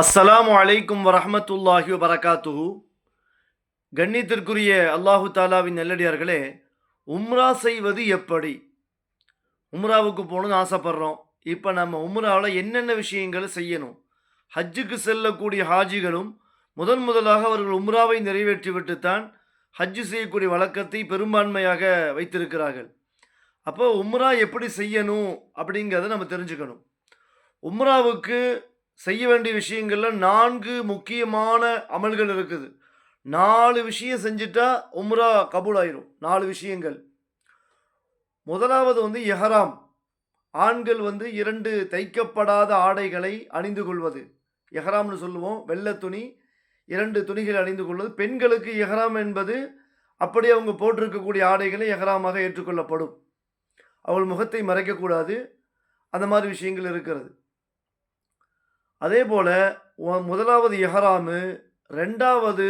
அஸ்ஸலாமு அலைக்கும் வரஹ்மத்துல்லாஹி வரகாத்துஹு கண்ணியத்திற்குரிய அல்லாஹு தாலாவின் நெல்லடியார்களே உம்ரா செய்வது எப்படி? உம்ராவுக்கு போகணும்னு ஆசைப்பட்றோம். இப்போ நம்ம உம்ராவில் என்னென்ன விஷயங்களை செய்யணும்? ஹஜ்ஜுக்கு செல்லக்கூடிய ஹாஜிகளும் முதன் முதலாக அவர்கள் உம்ராவை நிறைவேற்றிவிட்டுத்தான் ஹஜ்ஜு செய்யக்கூடிய வழக்கத்தை பெரும்பான்மையாக வைத்திருக்கிறார்கள். அப்போ உம்ரா எப்படி செய்யணும் அப்படிங்கிறத நம்ம தெரிஞ்சுக்கணும். உம்ராவுக்கு செய்ய வேண்டிய விஷயங்களில் நான்கு முக்கியமான அமல்கள் இருக்குது. நாலு விஷயம் செஞ்சுட்டா உம்ரா கபூல் ஆயிரும் நாலு விஷயங்கள். முதலாவது வந்து எஹராம். ஆண்கள் வந்து இரண்டு தைக்கப்படாத ஆடைகளை அணிந்து கொள்வது. எஹராம்னு சொல்லுவோம். வெள்ளை துணி இரண்டு துணிகளை அணிந்து கொள்வது. பெண்களுக்கு எஹராம் என்பது அப்படியே அவங்க போட்டிருக்கக்கூடிய ஆடைகளை எஹராமாக ஏற்றுக்கொள்ளப்படும். அவள் முகத்தை மறைக்கக்கூடாது. அந்த மாதிரி விஷயங்கள் இருக்கிறது. அதே போல் முதலாவது எஹராமு ரெண்டாவது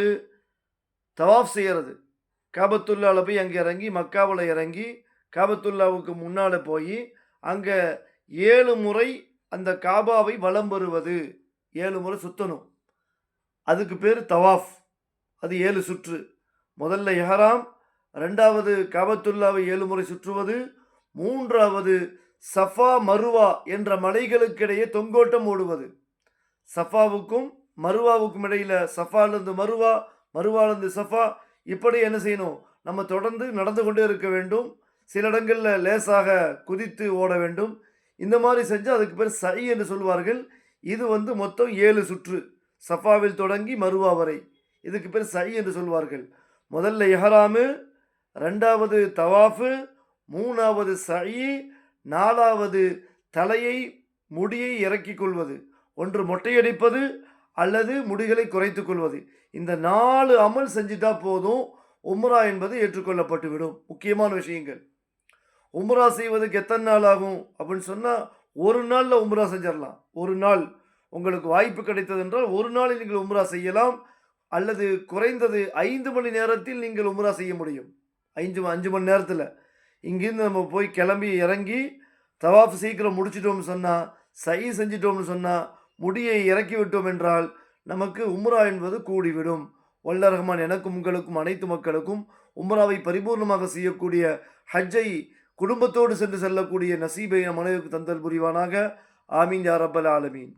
தவாஃப் செய்கிறது காபத்துல்லாவில் போய் அங்கே இறங்கி மக்காவில் இறங்கி காபத்துல்லாவுக்கு முன்னால் போய் அங்கே ஏழு முறை அந்த காபாவை வலம் பெறுவது ஏழு முறை சுற்றணும் அதுக்கு பேர் தவாஃப். அது ஏழு சுற்று. முதல்ல எஹராம் ரெண்டாவது காபத்துல்லாவை ஏழு முறை சுற்றுவது மூன்றாவது சஃபா மருவா என்ற மலைகளுக்கிடையே தொங்கோட்டம் ஓடுவது. சஃபாவுக்கும் மருவாவுக்கும் இடையில் சஃபாலேருந்து மருவா மருவாலேருந்து சஃபா. இப்படி என்ன செய்யணும்? நம்ம தொடர்ந்து நடந்து கொண்டே இருக்க வேண்டும். சில இடங்களில் லேசாக குதித்து ஓட வேண்டும். இந்த மாதிரி செஞ்சால் அதுக்கு பேர் சை என்று சொல்வார்கள். இது வந்து மொத்தம் ஏழு சுற்று. சஃபாவில் தொடங்கி மருவா வரை. இதுக்கு பேர் சை என்று சொல்வார்கள். முதல்ல எஹராமு ரெண்டாவது தவாஃபு மூணாவது சை நாலாவது தலையை முடியை இறக்கிக் கொள்வது. ஒன்று மொட்டையடிப்பது அல்லது முடிகளை குறைத்து கொள்வது. இந்த நாலு அமல் செஞ்சுட்டா போதும். உம்ரா என்பது ஏற்றுக்கொள்ளப்பட்டு விடும். முக்கியமான விஷயங்கள். உம்ரா செய்வதுக்கு எத்தனை நாள் ஆகும்? அப்படின்னு சொன்னால் ஒரு நாளில் உம்ரா செஞ்சிடலாம். ஒரு நாள். உங்களுக்கு வாய்ப்பு கிடைத்தது என்றால் ஒரு நாளில் நீங்கள் உம்ரா செய்யலாம். அல்லது குறைந்தது ஐந்து மணி நேரத்தில் நீங்கள் உம்ரா செய்ய முடியும். ஐந்து அஞ்சு மணி நேரத்தில். இங்கேருந்து நம்ம போய் கிளம்பி இறங்கி தவாஃப் சீக்கிரம் முடிச்சிட்டோம்னு சொன்னால் சை செஞ்சிட்டோம்னு சொன்னால் முடியை இறக்கி விட்டோம் என்றால் நமக்கு உம்ரா என்பது கூடிவிடும். வல்ல ரஹ்மான் எனக்கும் உங்களுக்கும் அனைத்து மக்களுக்கும் உம்ராவை பரிபூர்ணமாக செய்யக்கூடிய ஹஜ்ஜை குடும்பத்தோடு சென்று செல்லக்கூடிய நசீபை நம் மனைவிக்கு தந்தல் புரிவானாக. ஆமீன் யாரப்பல் ஆலமீன்.